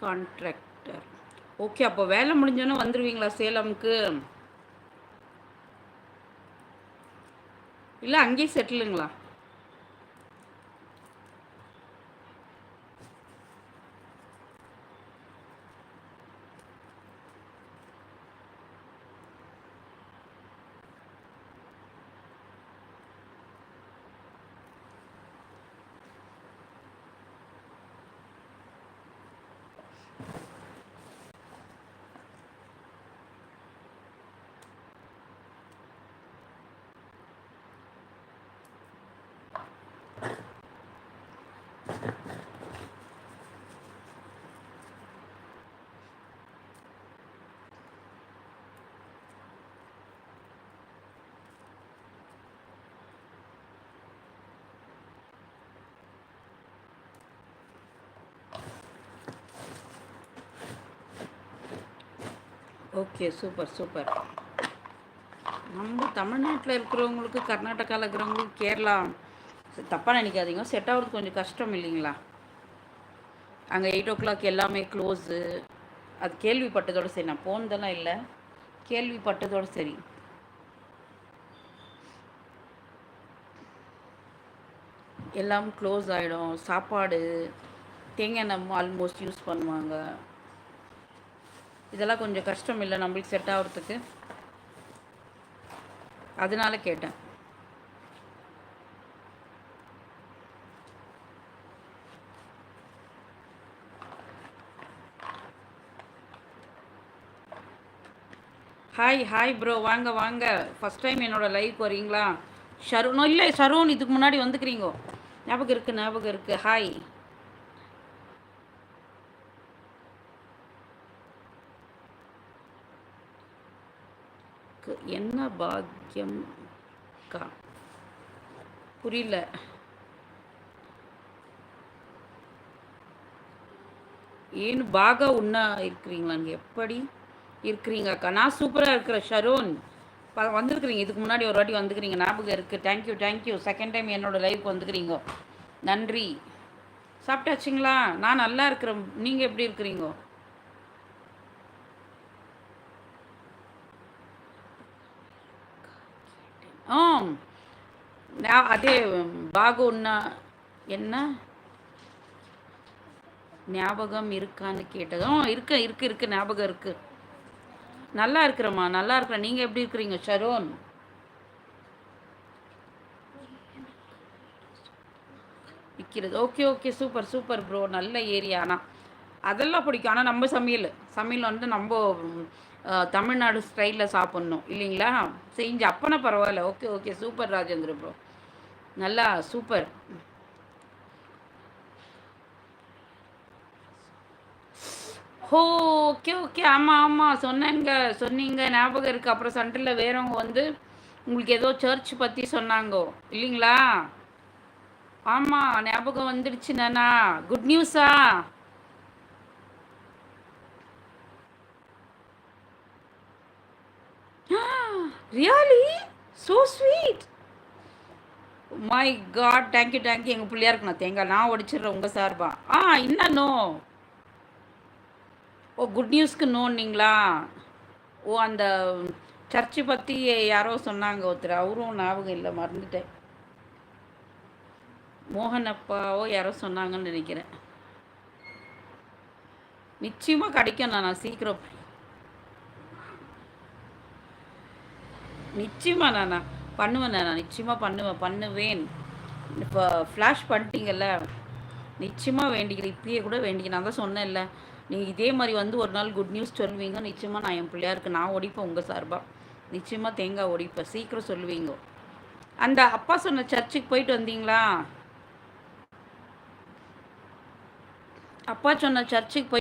Contractor okay அப்போ வேலை முடிஞ்சோன்னே வந்துடுவீங்களா சேலமுக்கு? இல்லை அங்கேயே செட்டிலுங்களா ஓகே சூப்பர் சூப்பர். நம்ம தமிழ்நாட்டில் இருக்கிறவங்களுக்கு கர்நாடகாவில் இருக்கிறவங்களுக்கு கேரளா தப்பாக நினைக்காதீங்க. செட் ஆகிறது கொஞ்சம் கஷ்டம் இல்லைங்களா? அங்கே எயிட் ஓ கிளாக் எல்லாமே க்ளோஸு அது கேள்விப்பட்டதோடு சரி. நான் போனதெல்லாம் இல்லை. கேள்விப்பட்டதோடு சரி. எல்லாம் க்ளோஸ் ஆகிடும் சாப்பாடு தேங்காய் எண்ணெய் ஆல்மோஸ்ட் யூஸ் பண்ணுவாங்க. இதெல்லாம் கொஞ்சம் கஷ்டம் இல்லை நம்மளுக்கு செட் ஆகிறதுக்கு. அதனால கேட்டேன். ஹாய் ஹாய் ப்ரோ வாங்க வாங்க. ஃபஸ்ட் டைம் என்னோடய லைவ் வரீங்களா ஷருணோ இல்லை ஷரோன் இதுக்கு முன்னாடி வந்துக்கிறீங்கோ. ஞாபகம் இருக்குது ஞாபகம் இருக்குது ஹாய் என்ன பாக்கியம் கா புரியல. ஏன்னு பாகா உண்ணா இருக்கிறீங்களாங்க எப்படி இருக்கிறீங்க அக்கா? நான் சூப்பராக இருக்கிறேன் ஷரோன். ப வந்துருக்குறீங்க. இதுக்கு முன்னாடி ஒரு வாட்டி வந்துக்கிறீங்க ஞாபகம் இருக்குது thank you thank you second time என்னோடய லைஃப் வந்துக்கிறீங்க நன்றி. சாப்பிட்டாச்சுங்களா? நான் நல்லா இருக்கிறேன். நீங்கள் எப்படி இருக்கிறீங்கோ? ஆம். அதே பாகுன்னா என்ன? ஞாபகம் இருக்கான்னு கேட்டதும் இருக்கு இருக்கு இருக்கு ஞாபகம் இருக்கு. நல்லா இருக்கிறம்மா நல்லா இருக்கிறேன் நீங்கள் எப்படி இருக்கிறீங்க ஷரோன் விற்கிறது okay okay super super bro நல்ல ஏரியானா அதெல்லாம் பிடிக்கும். ஆனால் நம்ம சமையல். சமையல் வந்து நம்ம தமிழ்நாடு ஸ்டைலில் சாப்பிட்ணும். இல்லைங்களா? செஞ்சு அப்பனா பரவாயில்ல. Okay okay. Super Rajendra bro. நல்லா சூப்பர். ஹோ ஓகே ஓகே. ஆமாம் ஆமாம் சொன்னேங்க. சொன்னீங்க. ஞாபகம் இருக்குது அப்புறம் சண்டரில் வேறவங்க வந்து உங்களுக்கு ஏதோ சர்ச் பற்றி சொன்னாங்கோ. இல்லைங்களா? ஆமாம் ஞாபகம் வந்துடுச்சு நானா. Good நியூஸா really so sweet my God thank you thank you எங்கள் பிள்ளையாருக்கு நான் தேங்காய் நான் ஒடிச்சிடுறேன் உங்கள் சார்பா. ஆ இன்னும் ஓ குட் நியூஸ்க்கு நோன்னீங்களா ஓ அந்த சர்ச்சு பற்றி யாரோ சொன்னாங்க ஒருத்தர். அவரும் ஞாபகம் இல்லை மறந்துட்டேன். மோகன் அப்பாவோ யாரோ சொன்னாங்கன்னு நினைக்கிறேன். நிச்சயமாக கிடைக்கும் நான் சீக்கிரம் நிச்சயமாக நானா. பண்ணுவேன் நான். நிச்சயமாக பண்ணுவேன். பண்ணுவேன். இப்போ ஃப்ளாஷ் பண்ணிட்டீங்கல்ல? நிச்சயமாக வேண்டிக்கிறேன். இப்பயே கூட வேண்டிக்கிறேன். நான் தான் சொன்னேன்ல. நீங்கள் இதே மாதிரி வந்து ஒரு நாள் குட் நியூஸ் சொல்லுவீங்க. நிச்சயமாக நான் என் பிள்ளையாருக்கு நான் ஒடிப்பேன் உங்கள் சார்பாக நிச்சயமாக தேங்காய் ஒடிப்பேன். சீக்கிரம் சொல்லுவீங்க. அந்த அப்பா சொன்ன சர்ச்சுக்கு போயிட்டு வந்தீங்களா? அப்பா சொன்ன சர்ச்சுக்கு போய்